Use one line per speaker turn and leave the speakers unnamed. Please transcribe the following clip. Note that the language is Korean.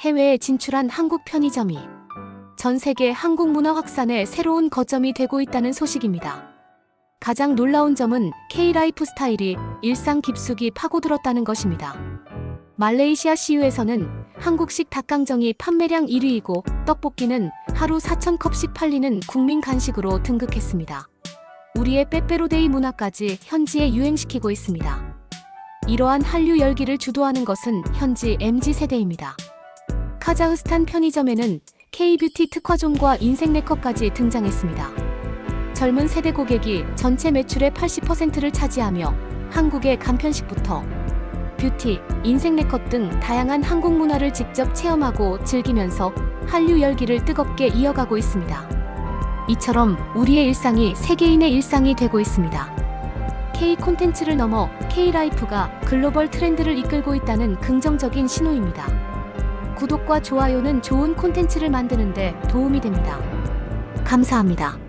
해외에 진출한 한국 편의점이 전 세계 한국 문화 확산의 새로운 거점이 되고 있다는 소식입니다. 가장 놀라운 점은 K라이프 스타일이 일상 깊숙이 파고들었다는 것입니다. 말레이시아 CU에서는 한국식 닭강정이 판매량 1위이고 떡볶이는 하루 4,000컵씩 팔리는 국민 간식으로 등극했습니다. 우리의 빼빼로데이 문화까지 현지에 유행시키고 있습니다. 이러한 한류 열기를 주도하는 것은 현지 MZ 세대입니다. 카자흐스탄 편의점에는 K-뷰티 특화존과 인생 네컷까지 등장했습니다. 젊은 세대 고객이 전체 매출의 80%를 차지하며 한국의 간편식부터 뷰티, 인생 네컷 등 다양한 한국 문화를 직접 체험하고 즐기면서 한류 열기를 뜨겁게 이어가고 있습니다. 이처럼 우리의 일상이 세계인의 일상이 되고 있습니다. K 콘텐츠를 넘어 K 라이프가 글로벌 트렌드를 이끌고 있다는 긍정적인 신호입니다. 구독과 좋아요는 좋은 콘텐츠를 만드는데 도움이 됩니다. 감사합니다.